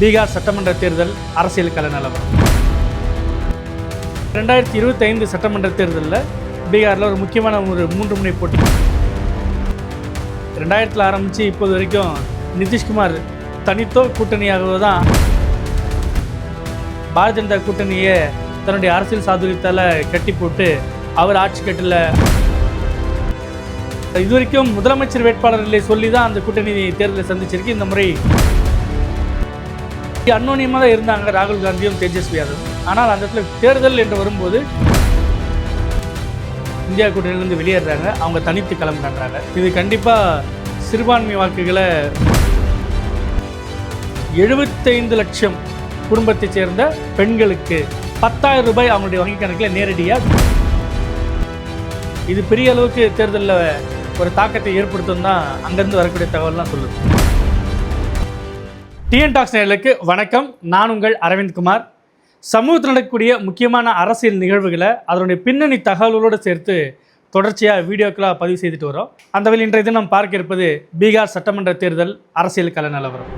பீகார் சட்டமன்ற தேர்தல் அரசியல் கல நிலவரம் ரெண்டாயிரத்தி இருபத்தைந்து சட்டமன்ற தேர்தலில் பீகாரில் ஒரு முக்கியமான ஒரு மூன்று முனை போட்டி. ரெண்டாயிரத்தில் ஆரம்பித்து இப்போது வரைக்கும் நிதிஷ்குமார் தனித்தோ கூட்டணியாகவோ தான் பாரதிய ஜனதா கூட்டணியை தன்னுடைய அரசியல் சாதுரியத்தால் கட்டி போட்டு அவர் ஆட்சி கட்டில். இது வரைக்கும் முதலமைச்சர் வேட்பாளர்களை சொல்லி தான் அந்த கூட்டணி தேர்தலை சந்திச்சிருக்கு. இந்த முறை அன்னோனியமாக தான் இருந்தாங்க ராகுல் காந்தியும் தேஜஸ்வி யாதவும். ஆனால் அந்த இடத்துல தேர்தல் என்று வரும்போது இந்தியா கூட்டணியிலிருந்து வெளியேறாங்க அவங்க தனித்து கிளம்புறாங்க. காண்றாங்க இது கண்டிப்பாக சிறுபான்மை வாக்குகளை எழுபத்தைந்து லட்சம் குடும்பத்தை சேர்ந்த பெண்களுக்கு பத்தாயிரம் ரூபாய் அவங்களுடைய வங்கி கணக்கில் நேரடியாக இது பெரிய அளவுக்கு தேர்தலில் ஒரு தாக்கத்தை ஏற்படுத்தும் தான் அங்கேருந்து வரக்கூடிய தகவல்லாம் சொல்லுது. டிஎன் டாக்ஸ் நேர்களுக்கு வணக்கம். நான் உங்கள் அரவிந்த் குமார். சமூகத்தில் நடக்கக்கூடிய முக்கியமான அரசியல் நிகழ்வுகளை அதனுடைய பின்னணி தகவல்களோடு சேர்த்து தொடர்ச்சியாக வீடியோக்களாக பதிவு செய்துட்டு வரோம். அந்த வகையில் இன்றைய தினம் பார்க்க இருப்பது பீகார் சட்டமன்ற தேர்தல் அரசியல் கல நிலவரம்.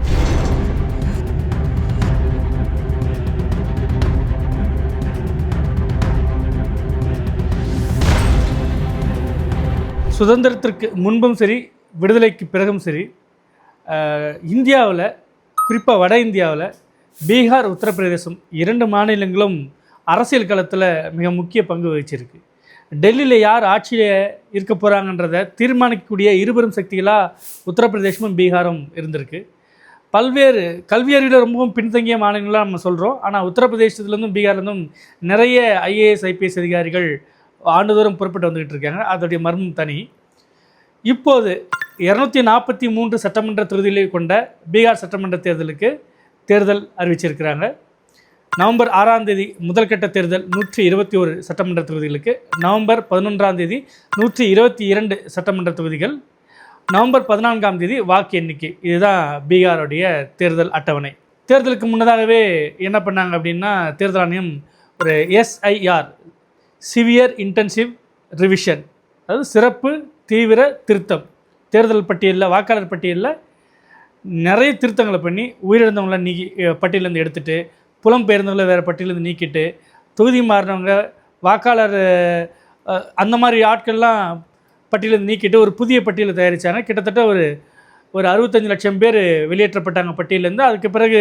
சுதந்திரத்திற்கு முன்பும் சரி விடுதலைக்கு பிறகும் சரி இந்தியாவில் குறிப்பாக வட இந்தியாவில் பீகார் உத்தரப்பிரதேசம் இரண்டு மாநிலங்களும் அரசியல் களத்தில் மிக முக்கிய பங்கு வகிச்சிருக்கு. டெல்லியில் யார் ஆட்சியில் இருக்க போகிறாங்கன்றதை தீர்மானிக்கக்கூடிய இருபெரும் சக்திகளாக உத்தரப்பிரதேசமும் பீகாரும் இருந்திருக்கு. பல்வேறு கல்வியறிவில் ரொம்பவும் பின்தங்கிய மாநிலங்களாக நம்ம சொல்கிறோம் ஆனால் உத்தரப்பிரதேசத்துலேருந்தும் பீகார்லேருந்தும் நிறைய ஐஏஎஸ் ஐபிஎஸ் அதிகாரிகள் ஆண்டுதோறும் புறப்பட்டு வந்துக்கிட்டு இருக்காங்க. அதோடைய மர்மம் தனி. இப்போது இரநூத்தி நாற்பத்தி மூன்று சட்டமன்ற தொகுதிகளை கொண்ட பீகார் சட்டமன்ற தேர்தலுக்கு தேர்தல் அறிவிச்சிருக்கிறாங்க. நவம்பர் ஆறாம் தேதி முதல்கட்ட தேர்தல் நூற்றி இருபத்தி ஒரு சட்டமன்ற தொகுதிகளுக்கு நவம்பர் பதினொன்றாம் தேதி நூற்றி இருபத்தி இரண்டு சட்டமன்ற தொகுதிகள் நவம்பர் பதினான்காம் தேதி வாக்கு எண்ணிக்கை. இதுதான் பீகாருடைய தேர்தல் அட்டவணை. தேர்தலுக்கு முன்னதாகவே என்ன பண்ணாங்க அப்படின்னா தேர்தல் ஆணையம் ஒரு எஸ்ஐஆர் சிவியர் இன்டென்சிவ் ரிவிஷன் அதாவது சிறப்பு தீவிர திருத்தம். தேர்தல் பட்டியலில் வாக்காளர் பட்டியலில் நிறைய திருத்தங்களை பண்ணி உயிரிழந்தவங்கள நீக்கி பட்டியலேருந்து எடுத்துட்டு புலம்பெயர்ந்தவங்களை வேறு பட்டியலேருந்து நீக்கிட்டு தொகுதி மாறினவங்க வாக்காளர் அந்த மாதிரி ஆட்கள்லாம் பட்டியலேருந்து நீக்கிட்டு ஒரு புதிய பட்டியலை தயாரித்தாங்க கிட்டத்தட்ட ஒரு ஒரு அறுபத்தஞ்சு லட்சம் பேர் வெளியேற்றப்பட்டாங்க பட்டியலேருந்து அதுக்கு பிறகு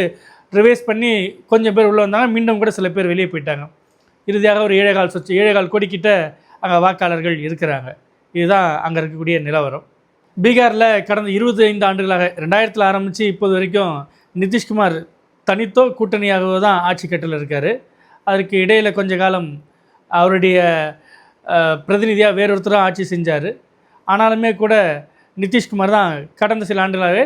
ரிவைஸ் பண்ணி கொஞ்சம் பேர் உள்ளே வந்தாங்க. மீண்டும் கூட சில பேர் வெளியே போயிட்டாங்க. இறுதியாக ஒரு ஏழைகால் சொச்சு ஏழைகால் கோடிக்கிட்ட அங்கே வாக்காளர்கள் இருக்கிறாங்க. இதுதான் அங்கே இருக்கக்கூடிய நிலவரம். பீகாரில் கடந்த இருபத்தி ஐந்து ஆண்டுகளாக ரெண்டாயிரத்தில் ஆரம்பித்து இப்போது வரைக்கும் நிதிஷ்குமார் தனித்தோ கூட்டணியாகவோ தான் ஆட்சி கட்டில் இருக்கார். அதற்கு இடையில் கொஞ்ச காலம் அவருடைய பிரதிநிதியாக வேறொருத்தரும் ஆட்சி செஞ்சார். ஆனாலுமே கூட நிதிஷ்குமார் தான் கடந்த சில ஆண்டுகளாகவே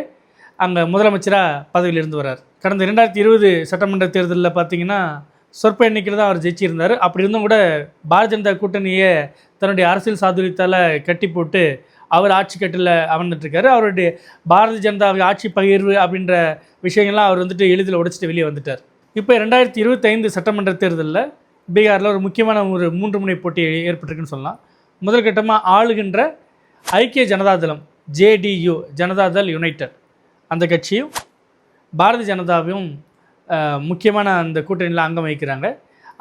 அங்கே முதலமைச்சராக பதவியில் இருந்து வரார் கடந்த ரெண்டாயிரத்தி இருபது சட்டமன்ற தேர்தலில் பார்த்தீங்கன்னா சொற்ப எண்ணிக்கையில் தான் அவர் ஜெயிச்சிருந்தார். அப்படி இருந்தும் கூட பாரதிய ஜனதா கூட்டணியை தன்னுடைய அரசியல் சாதுரியத்தால் கட்டி போட்டு அவர் ஆட்சி கட்டில் அமர்ந்துட்டுருக்காரு. அவருடைய பாரதிய ஜனதா ஆட்சி பகிர்வு அப்படின்ற விஷயங்கள்லாம் அவர் வந்துட்டு எளிதில் உடைச்சிட்டு வெளியே வந்துட்டார். இப்போ ரெண்டாயிரத்தி இருபத்தைந்து சட்டமன்ற தேர்தலில் பீகாரில் ஒரு முக்கியமான ஒரு மூன்று முனை போட்டி ஏற்பட்டிருக்குன்னு சொல்லலாம். முதல் கட்டமாக ஆளுகின்ற ஐக்கிய ஜனதாதளம் ஜேடியு ஜனதாதள் யுனைடெட். அந்த கட்சியும் பாரதிய ஜனதாவையும் முக்கியமான அந்த கூட்டணியில் அங்கம் வகிக்கிறாங்க.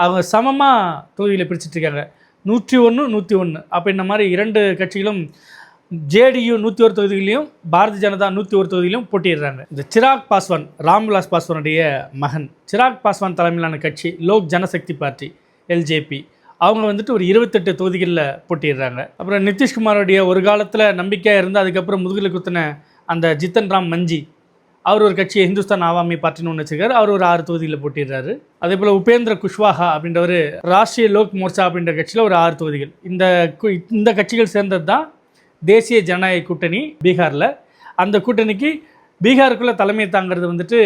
அவங்க சமமாக தொகுதியில் பிரிச்சுட்டு இருக்காங்க. நூற்றி ஒன்று நூற்றி ஒன்று அப்படின்ற மாதிரி இரண்டு கட்சிகளும் ஜேடியு நூற்றி ஒரு தொகுதிகளையும் பாரதிய ஜனதா நூற்றி ஒரு தொகுதியிலும் போட்டியிடுறாங்க. இந்த சிராக் பாஸ்வான் ராம்விலாஸ் பாஸ்வானுடைய மகன். சிராக் பாஸ்வான் தலைமையிலான கட்சி லோக் ஜனசக்தி பார்ட்டி எல்ஜேபி அவங்க வந்துட்டு ஒரு இருபத்தெட்டு தொகுதிகளில் போட்டிடுறாங்க அப்புறம் நிதிஷ்குமாரோடைய ஒரு காலத்தில் நம்பிக்கையாக இருந்து அதுக்கப்புறம் முதுகில் குத்தின அந்த ஜித்தன் ராம் மஞ்சி அவர் ஒரு கட்சி ஹிந்துஸ்தான் ஆவாமி பார்ட்டின்னு ஒன்று வச்சிருக்காரு. அவர் ஒரு ஆறு தொகுதியில் போட்டிடுறாரு அதே போல் உபேந்திர குஷ்வாஹா அப்படின்றவர் ராஷ்ட்ரிய லோக் மோர்ச்சா அப்படின்ற கட்சியில் ஒரு ஆறு தொகுதிகள். இந்த கு- இந்த கட்சிகள் சேர்ந்தது தான் தேசிய ஜனநாயக கூட்டணி பீகாரில். அந்த கூட்டணிக்கு பீகாருக்குள்ளே தலைமை தாங்கிறது வந்துட்டு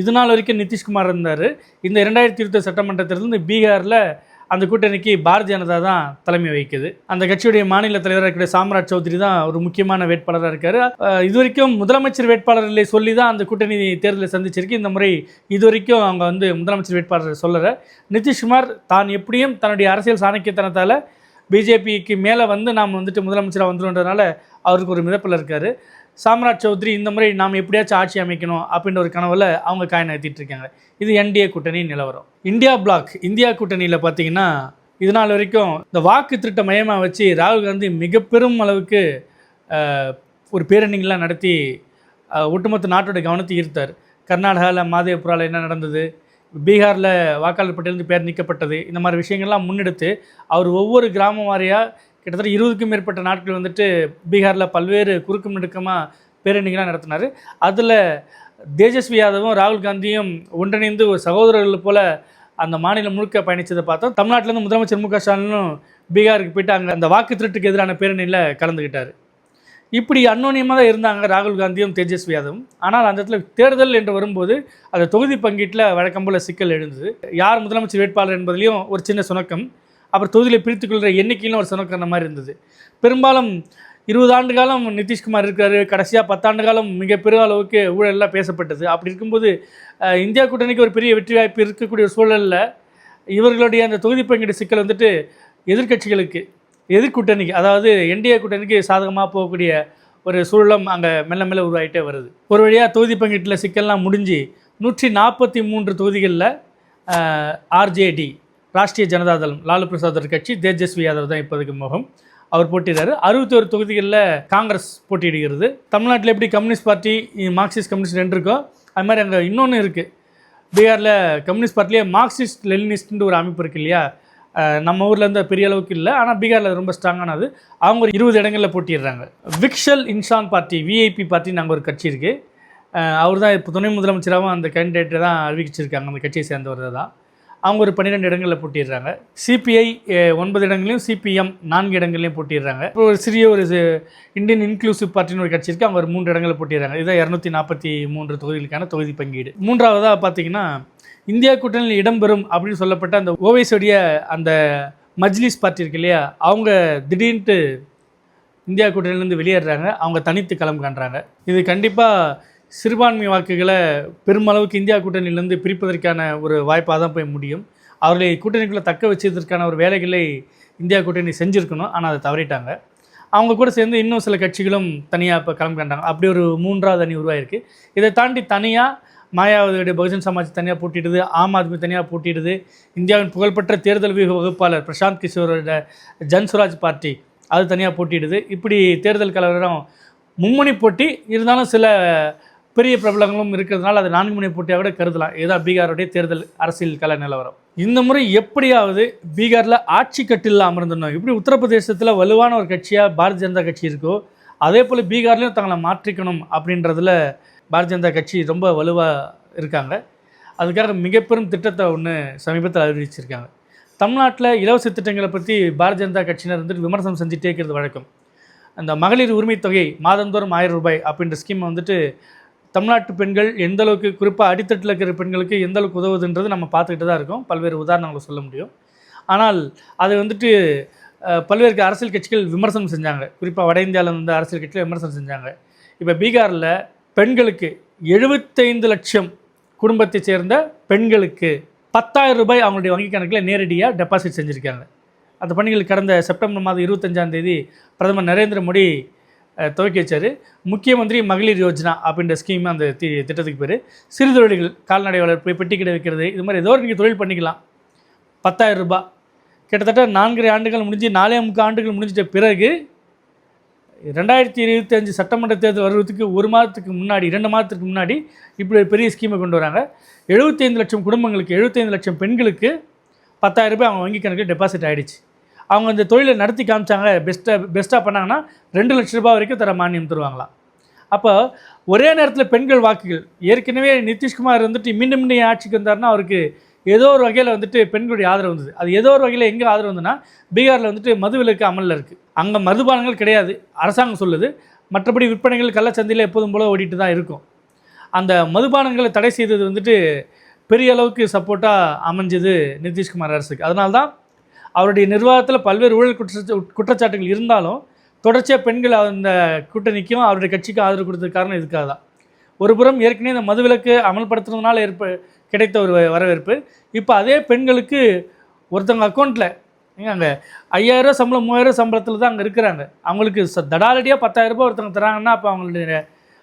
இது நாள் வரைக்கும் நிதிஷ்குமார் இருந்தார். இந்த இரண்டாயிரத்தி இருபத்தி சட்டமன்றத்திலிருந்து பீகாரில் அந்த கூட்டணிக்கு பாரதிய ஜனதா தான் தலைமை வகிக்குது. அந்த கட்சியுடைய மாநில தலைவராக இருக்கிற சாம்ராஜ் சௌத்ரி தான் ஒரு முக்கியமான வேட்பாளராக இருக்கார். இது வரைக்கும் முதலமைச்சர் வேட்பாளர்களை சொல்லி தான் அந்த கூட்டணி தேர்தலை சந்திச்சிருக்கு. இந்த முறை இது வரைக்கும் அவங்க வந்து முதலமைச்சர் வேட்பாளரை சொல்லலை. நிதிஷ்குமார் தான் எப்படியும் தன்னுடைய அரசியல் சாணக்கியத்தனத்தால் பிஜேபிக்கு மேலே வந்து நாம் வந்துட்டு முதலமைச்சராக வந்துடும்ன்றதுனால அவருக்கு ஒரு மிதப்பில் இருக்கார். சாம்ராஜ் சௌத்ரி இந்த முறை நாம் எப்படியாச்சும் ஆட்சி அமைக்கணும் அப்படின்ற ஒரு கனவில் அவங்க காய் நகர்த்திட்டு இருக்காங்க. இது என்டிஏ கூட்டணி நிலவரம். இந்தியா பிளாக் இந்தியா கூட்டணியில் பார்த்தீங்கன்னா இது நாள் வரைக்கும் இந்த வாக்கு திருட்ட மையமாக வச்சு ராகுல் காந்தி மிக பெரும் அளவுக்கு ஒரு பேரணிகள்லாம் நடத்தி ஒட்டுமொத்த நாட்டோட கவனத்தை ஈர்த்தார். கர்நாடகாவில் மாதேபுராவில் என்ன நடந்தது? பீகாரில் வாக்காளர் பட்டியலிருந்து பேர் நீக்கப்பட்டது. இந்த மாதிரி விஷயங்கள்லாம் முன்னெடுத்து அவர் ஒவ்வொரு கிராமம் வாரியாக கிட்டத்தட்ட இருபதுக்கும் மேற்பட்ட நாட்கள் வந்துட்டு பீகாரில் பல்வேறு குறுக்கும் நெடுக்கமாக பேரணிகளாக நடத்தினார். அதில் தேஜஸ்வி யாதவும் ராகுல் காந்தியும் ஒன்றிணைந்து ஒரு சகோதரர்கள் போல அந்த மாநிலம் முழுக்க பயணித்ததை பார்த்தோம் தமிழ்நாட்டிலேருந்து முதலமைச்சர் மு க ஸ்டாலினும் பீகாருக்கு போயிட்டு அங்கே அந்த வாக்கு திருட்டுக்கு எதிரான பேரணியில் கலந்துக்கிட்டார் இப்படி அன்னோனியமாக தான் இருந்தாங்க ராகுல் காந்தியும் தேஜஸ்வி யாதவும். ஆனால் அந்த இடத்துல தேர்தல் என்று வரும்போது அந்த தொகுதி பங்கீட்டில் வழக்கம் போல சிக்கல் எழுந்தது. யார் முதலமைச்சர் வேட்பாளர் என்பதிலையும் ஒரு சின்ன சுணக்கம். அப்புறம் தொகுதியில் பிரித்துக்கொள்கிற எண்ணிக்கையிலும் ஒரு சுணக்கம் அந்த மாதிரி இருந்தது. பெரும்பாலும் இருபது ஆண்டு காலம் நிதிஷ்குமார் இருக்காரு கடைசியாக பத்தாண்டு காலம் மிக அளவுக்கு ஊழலெலாம் பேசப்பட்டது. அப்படி இருக்கும்போது இந்தியா கூட்டணிக்கு ஒரு பெரிய வெற்றி வாய்ப்பு இருக்கக்கூடிய சூழலில் இவர்களுடைய அந்த தொகுதி பங்கீடு சிக்கல் வந்துட்டு எதிர்க்கட்சிகளுக்கு எதிர்கூட்டணிக்கு அதாவது என்டிஏ கூட்டணிக்கு சாதகமாக போகக்கூடிய ஒரு சூழலும் அங்கே மெல்ல மெல்ல உருவாகிட்டே வருது. ஒரு வழியாக தொகுதி பங்கீட்டில் சிக்கல்லாம் முடிஞ்சு நூற்றி நாற்பத்தி மூன்று தொகுதிகளில் ஆர்ஜேடி ராஷ்ட்ரிய ஜனதாதளம் லாலு பிரசாத் கட்சி தேஜஸ்வி யாதவ் தான் இப்போதைக்கு முகம். அவர் போட்டிடுறாரு அறுபத்தோரு தொகுதிகளில் காங்கிரஸ் போட்டியிடுகிறது. தமிழ்நாட்டில் எப்படி கம்யூனிஸ்ட் பார்ட்டி மார்க்சிஸ்ட் கம்யூனிஸ்ட் ரெண்டு இருக்கோ அது மாதிரி அங்கே இன்னொன்று இருக்குது பீகாரில் கம்யூனிஸ்ட் பார்ட்டிலேயே மார்க்சிஸ்ட் லெனினிஸ்ட்னு ஒரு அமைப்பு இருக்கு இல்லையா? நம்ம ஊரில் இருந்து பெரிய அளவுக்கு இல்லை. ஆனால் பீகாரில் ரொம்ப ஸ்ட்ராங்கானது அவங்க ஒரு இருபது இடங்களில் போட்டிடுறாங்க Vikassheel Insaan party VIP party நாங்கள் ஒரு கட்சி இருக்குது அவர் தான் இப்போ துணை முதலமைச்சராகவும் அந்த கேண்டிடேட்டை தான் அறிவிச்சிருக்காங்க. அந்த கட்சியை சேர்ந்தவர் தான் அவங்க ஒரு பன்னிரெண்டு இடங்களில் போட்டிடுறாங்க. சிபிஐ ஒன்பது இடங்களையும் சிபிஎம் நான்கு இடங்கள்லையும் போட்டிடுறாங்க. இப்போ ஒரு சிறிய ஒரு இந்தியன் இன்க்ளூசிவ் பார்ட்டின்னு ஒரு கட்சி இருக்குது அவங்க ஒரு மூன்று இடங்களில் போட்டிடுறாங்க. இதான் இரநூத்தி நாற்பத்தி மூன்று தொகுதிகளுக்கான தொகுதி பங்கீடு. மூன்றாவதாக பார்த்தீங்கன்னா இந்தியா கூட்டணியில் இடம்பெறும் அப்படின்னு சொல்லப்பட்ட அந்த ஓவைஸுடைய அந்த மஜ்லிஸ் பார்ட்டி இருக்கு இல்லையா அவங்க திடீர்னுட்டு இந்தியா கூட்டணியிலேருந்து வெளியேறாங்க அவங்க தனித்து களம் காண்றாங்க. இது கண்டிப்பாக சிறுபான்மை வாக்குகளை பெருமளவுக்கு இந்தியா கூட்டணியிலேருந்து பிரிப்பதற்கான ஒரு வாய்ப்பாக தான் போய் முடியும். அவர்களை கூட்டணிக்குள்ளே தக்க வச்சதற்கான ஒரு வேலைகளை இந்தியா கூட்டணி செஞ்சுருக்கணும். ஆனால் அதை தவறிட்டாங்க. அவங்க கூட சேர்ந்து இன்னும் சில கட்சிகளும் தனியாக இப்போ களம் கண்டாங்க. அப்படி ஒரு மூன்றாவது அணி உருவாயிருக்கு. இதை தாண்டி தனியாக மாயாவதியுடைய பகுஜன் சமாஜ் தனியாக போட்டிடுது ஆம் ஆத்மி தனியாக போட்டிடுது இந்தியாவின் புகழ்பெற்ற தேர்தல் வியூக வகுப்பாளர் பிரசாந்த் கிஷோரோட ஜன்சுராஜ் பார்ட்டி அது தனியாக போட்டிடுது இப்படி தேர்தல் கலவரம் மும்முனை போட்டி. இருந்தாலும் சில பெரிய பிரபலங்களும் இருக்கிறதுனால அது நான்கு முனை போட்டியாக கூட கருதலாம். இதுதான் பீகாருடைய தேர்தல் அரசியல் கல நிலவரம். இந்த முறை எப்படியாவது பீகாரில் ஆட்சி கட்டில் அமர்ந்துடணும் இப்படி உத்தரப்பிரதேசத்தில் வலுவான ஒரு கட்சியாக பாரதிய ஜனதா கட்சி இருக்கோ அதே போல் பீகார்லேயும் தங்களை மாற்றிக்கணும் அப்படின்றதுல பாரதிய ஜனதா கட்சி ரொம்ப வலுவாக இருக்காங்க. அதுக்காக மிகப்பெரும் திட்டத்தை ஒன்று சமீபத்தில் அறிவிச்சிருக்காங்க. தமிழ்நாட்டில் இலவச திட்டங்களை பற்றி பாரதிய ஜனதா கட்சியினர் வந்துட்டு விமர்சனம் செஞ்சுட்டே இருக்கிறது வழக்கம். அந்த மகளிர் உரிமைத் தொகை மாதந்தோறும் ஆயிரம் ரூபாய் அப்படின்ற ஸ்கீம் வந்துட்டு தமிழ்நாட்டு பெண்கள் எந்த அளவுக்கு குறிப்பாக அடித்தட்டில் இருக்கிற பெண்களுக்கு எந்த அளவுக்கு உதவுதுன்றது நம்ம பார்த்துக்கிட்டு தான் இருக்கோம். பல்வேறு உதாரணங்களை சொல்ல முடியும். ஆனால் அது வந்துட்டு பல்வேறு அரசியல் கட்சிகள் விமர்சனம் செஞ்சாங்க. குறிப்பாக வட இந்தியாவில் வந்து அரசியல் கட்சிகள் விமர்சனம் செஞ்சாங்க. இப்போ பீகாரில் பெண்களுக்கு எழுபத்தைந்து லட்சம் குடும்பத்தை சேர்ந்த பெண்களுக்கு பத்தாயிரம் ரூபாய் அவங்களுடைய வங்கி கணக்கில் நேரடியாக டெபாசிட் செஞ்சுருக்காங்க. அந்த பணிகள் கடந்த செப்டம்பர் மாதம் இருபத்தஞ்சாம் தேதி பிரதமர் நரேந்திர மோடி துவக்கி வச்சார். முக்கிய மந்திரி மகளிர் யோஜனா அப்படின்ற ஸ்கீம் அந்த தி திட்டத்துக்கு பேர். சிறு தொழில்கள் கால்நடை வளர்ப்பு பெட்டி கடை வைக்கிறது இது மாதிரி ஏதோ ஒரு நீங்கள் தொழில் பண்ணிக்கலாம். பத்தாயிரம் ரூபாய். கிட்டத்தட்ட நான்கரை ஆண்டுகள் முடிஞ்சு நாலே முக்கால் ஆண்டுகள் முடிஞ்சிட்ட பிறகு ரெண்டாயிரத்தி இருபத்தஞ்சு சட்டமன்ற தேர்தல் வருவதுக்கு ஒரு மாதத்துக்கு முன்னாடி இரண்டு மாதத்துக்கு முன்னாடி இப்படி ஒரு பெரிய ஸ்கீமை கொண்டு வராங்க. எழுபத்தைந்து லட்சம் குடும்பங்களுக்கு எழுபத்தைந்து லட்சம் பெண்களுக்கு பத்தாயிரம் ரூபாய் அவங்க வங்கி கணக்கில் டெபாசிட் ஆகிடுச்சு அவங்க அந்த தொழிலை நடத்தி காமிச்சாங்க பெஸ்ட்டாக பெஸ்ட்டாக பண்ணாங்கன்னா ரெண்டு லட்ச ரூபாய் வரைக்கும் தர மானியம் தருவாங்களாம். அப்போ ஒரே நேரத்தில் பெண்கள் வாக்குகள் ஏற்கனவே நிதிஷ்குமார் வந்துட்டு மீண்டும் மீண்டும் ஆட்சிக்கு வந்தார்னா அவருக்கு ஏதோ ஒரு வகையில் வந்துட்டு பெண்களுடைய ஆதரவு வந்தது. அது ஏதோ ஒரு வகையில் எங்கே ஆதரவு வந்ததுன்னா பீகாரில் வந்துட்டு மது விலக்கு அமலில் இருக்குது அங்கே மதுபானங்கள் கிடையாது அரசாங்கம் சொல்லுது. மற்றபடி விற்பனைகள் கள்ளச்சந்தையில் எப்போதும் போல ஓடிட்டு தான் இருக்கும். அந்த மதுபானங்களை தடை செய்தது வந்துட்டு பெரிய அளவுக்கு சப்போர்ட்டாக அமைஞ்சது நிதிஷ்குமார் அரசுக்கு. அதனால்தான் அவருடைய நிர்வாகத்தில் பல்வேறு ஊழல் குற்றச்சா குற்றச்சாட்டுகள் இருந்தாலும் தொடர்ச்சியாக பெண்கள் அந்த கூட்டணிக்கும் அவருடைய கட்சிக்கும் ஆதரவு கொடுத்தது காரணம் இதுக்காக தான். ஒரு புறம் ஏற்கனவே இந்த மதுவிலக்கு அமல்படுத்துறதுனால ஏற்ப கிடைத்த ஒரு வரவேற்பு. இப்போ அதே பெண்களுக்கு ஒருத்தவங்க அக்கௌண்ட்டில் ஏங்க அங்கே ஐயாயிரம் சம்பளம் மூவாயிரம் சம்பளத்தில் தான் அங்கே இருக்கிறாங்க. அவங்களுக்கு ச தடாலடியாக பத்தாயிரம் ரூபாய் ஒருத்தவங்க தராங்கன்னா அப்போ அவங்களுடைய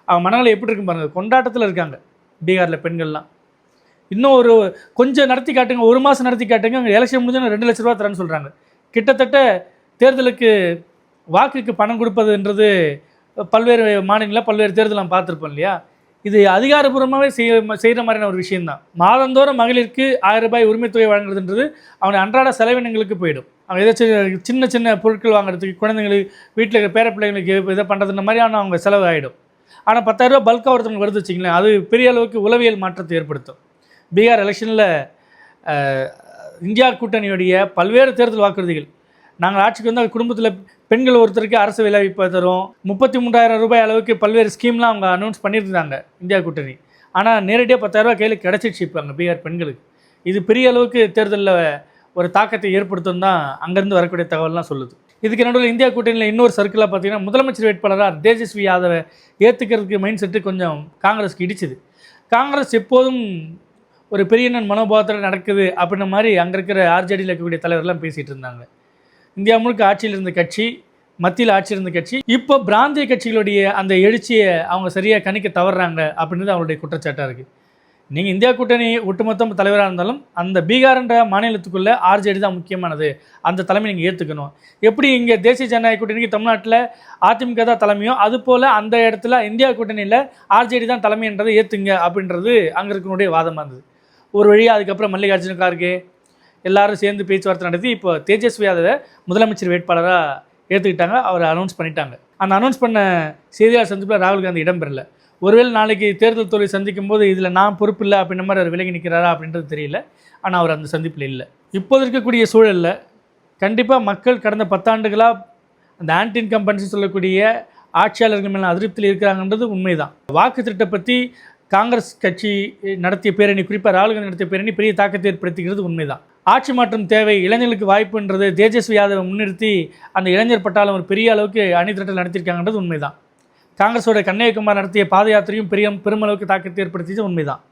அவங்க மனநிலை எப்படி இருக்கும் பாருங்க. கொண்டாட்டத்தில் இருக்காங்க பீகாரில் பெண்கள்லாம். இன்னும் ஒரு கொஞ்சம் நடத்தி காட்டுங்க ஒரு மாதம் நடத்தி காட்டுங்க அங்கே எலெக்ஷன் முடிஞ்சா ரெண்டு லட்ச ரூபா தரேன்னு சொல்கிறாங்க கிட்டத்தட்ட தேர்தலுக்கு வாக்குக்கு பணம் கொடுப்பதுன்றது பல்வேறு மாநிலங்களில் பல்வேறு தேர்தல் நம்ம பார்த்துருப்போம் இல்லையா? இது அதிகாரப்பூர்வமாகவே செய்ய செய்கிற மாதிரியான ஒரு விஷயம்தான். மாதந்தோறும் மகளிருக்கு ஆயிரம் ரூபாய் உரிமைத்தொகை வழங்குறதுன்றது அவனை அன்றாட செலவினங்களுக்கு போயிடும். அவங்க ஏதாச்சும் சின்ன சின்ன பொருட்கள் வாங்குறதுக்கு குழந்தைங்களுக்கு வீட்டில் இருக்கிற பேர பிள்ளைங்களுக்கு இதை பண்ணுறதுன்ற மாதிரியான அவங்க செலவு ஆகிடும் ஆனால் பத்தாயிரரூபா பல்காக ஒருத்தவங்க வருது வச்சிங்களேன் அது பெரிய அளவுக்கு உளவியல் மாற்றத்தை ஏற்படுத்தும். பீகார் எலெக்ஷனில் இந்தியா கூட்டணியுடைய பல்வேறு தேர்தல் வாக்குறுதிகள். நாங்கள் ஆட்சிக்கு வந்து குடும்பத்தில் பெண்கள் ஒருத்தருக்கு அரசு விளைவிப்பை தரும். முப்பத்தி மூன்றாயிரம் ரூபாய் அளவுக்கு பல்வேறு ஸ்கீம்லாம் அவங்க அனௌன்ஸ் பண்ணியிருந்தாங்க இந்தியா கூட்டணி. ஆனால் நேரடியாக பத்தாயிரரூபா கையில் கிடச்சிடுச்சு இப்போ அங்கே பீகார் பெண்களுக்கு. இது பெரிய அளவுக்கு தேர்தலில் ஒரு தாக்கத்தை ஏற்படுத்தும் தான் அங்கேருந்து வரக்கூடிய தகவல்லாம் சொல்லுது. இதுக்கு நடுவில் இந்தியா கூட்டணியில் இன்னொரு சர்க்கிளாக பார்த்தீங்கன்னா முதலமைச்சர் வேட்பாளராக தேஜஸ்வி யாதவை ஏற்றுக்கிறதுக்கு மைண்ட் செட்டு கொஞ்சம் காங்கிரஸ்க்கு இடிச்சுது. காங்கிரஸ் எப்போதும் ஒரு பெரியண்ணன் மனோபாவத்தில் நடக்குது அப்படின்ற மாதிரி அங்கே இருக்கிற ஆர்ஜேடியில் இருக்கக்கூடிய தலைவர்லாம் பேசிகிட்டு இருந்தாங்க. இந்தியா முழுக்க ஆட்சியில் இருந்த கட்சி மத்தியில் ஆட்சி இருந்த கட்சி இப்போ பிராந்திய கட்சிகளுடைய அந்த எழுச்சியை அவங்க சரியாக கணிக்க தவறுறாங்க அப்படின்றது அவங்களுடைய குற்றச்சாட்டாக இருக்குது நீங்கள் இந்தியா கூட்டணி ஒட்டுமொத்த தலைவராக இருந்தாலும் அந்த பீகார்ன்ற மாநிலத்துக்குள்ளே ஆர்ஜேடி தான் முக்கியமானது. அந்த தலைமை நீங்கள் ஏற்றுக்கணும் எப்படி இங்கே தேசிய ஜனநாயக கூட்டணிக்கு தமிழ்நாட்டில் அதிமுக தான் தலைமையோ அது போல் அந்த இடத்துல இந்தியா கூட்டணியில் ஆர்ஜேடி தான் தலைமைன்றதை ஏற்றுங்க அப்படின்றது அங்கே இருக்கனுடைய வாதமாக இருந்தது. ஒரு வழியாக அதுக்கப்புறம் மல்லிகார்ஜுன கார்கே எல்லாரும் சேர்ந்து பேச்சுவார்த்தை நடத்தி இப்போ தேஜஸ்வி யாதவை முதலமைச்சர் வேட்பாளராக ஏற்றுக்கிட்டாங்க அவர் அனௌன்ஸ் பண்ணிட்டாங்க. அந்த அனௌன்ஸ் பண்ண செய்தியாளர் சந்திப்பில் ராகுல் காந்தி இடம்பெறல. ஒருவேளை நாளைக்கு தேர்தல் துறை சந்திக்கும் போது இதில் நான் பொறுப்பு இல்லை அப்படின்ற மாதிரி அவர் விலகி நிற்கிறாரா அப்படின்றது தெரியல. ஆனால் அவர் அந்த சந்திப்பில் இல்லை. இப்போது இருக்கக்கூடிய சூழலில் கண்டிப்பாக மக்கள் கடந்த பத்தாண்டுகளாக அந்த ஆன்டி இன்கம்பன்சி சொல்லக்கூடிய ஆட்சியாளர்கள் மேலே அதிருப்தியில் இருக்கிறாங்கன்றது உண்மைதான். வாக்கு திட்டத்தை பற்றி காங்கிரஸ் கட்சி நடத்திய பேரணி குறிப்பாக ராகுல் காந்தி நடத்திய பேரணி பெரிய தாக்கத்தை ஏற்படுத்துகிறது உண்மைதான். ஆட்சி மாற்றம் தேவை இளைஞர்களுக்கு வாய்ப்புன்றது தேஜஸ்வி யாதவை முன்னிறுத்தி அந்த இளைஞர் பட்டாளம் ஒரு பெரிய அளவுக்கு அணிதிரட்டல் நடத்தியிருக்காங்கன்றது உண்மைதான். காங்கிரஸோட கன்னியாகுமார் நடத்திய பாத யாத்திரையும் பெரிய பெருமளவுக்கு தாக்கத்தை ஏற்படுத்தியது உண்மைதான்.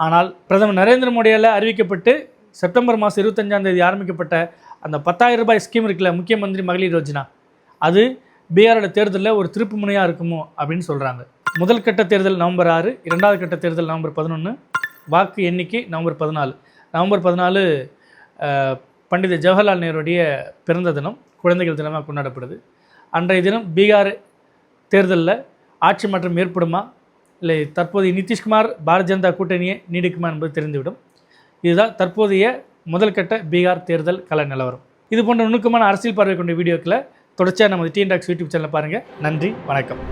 ஆனால் பிரதமர் நரேந்திர மோடியால் அறிவிக்கப்பட்டு செப்டம்பர் மாதம் இருபத்தஞ்சாம் தேதி ஆரம்பிக்கப்பட்ட அந்த பத்தாயிரம் ரூபாய் ஸ்கீம் இருக்குல்ல முக்கிய மந்திரி மகளிர் யோஜனா அது பீகாரோட தேர்தலில் ஒரு திருப்பு முனையாக இருக்குமோ அப்படின்னு சொல்கிறாங்க முதல் கட்ட தேர்தல் நவம்பர் ஆறு இரண்டாவது கட்ட தேர்தல் நவம்பர் பதினொன்று வாக்கு எண்ணிக்கை நவம்பர் பதினாலு. நவம்பர் பதினாலு பண்டித ஜவஹர்லால் நேருடைய பிறந்த தினம் குழந்தைகள் தினமாக கொண்டாடப்படுது. அன்றைய தினம் பீகார் தேர்தலில் ஆட்சி மாற்றம் ஏற்படுமா? இல்லை தற்போதைய நிதிஷ்குமார் பாரதிய ஜனதா கூட்டணியை நீடிக்குமா என்பது தெரிந்துவிடும். இதுதான் தற்போதைய முதல் கட்ட பீகார் தேர்தல் கள நிலவரம். இது போன்ற நுணுக்கமான அரசியல் பார்வை கொண்ட வீடியோக்களை தொடர்ச்சியாக நமது டிஎன்டாக்ஸ் யூடியூப் சேனலில் பாருங்கள் நன்றி வணக்கம்.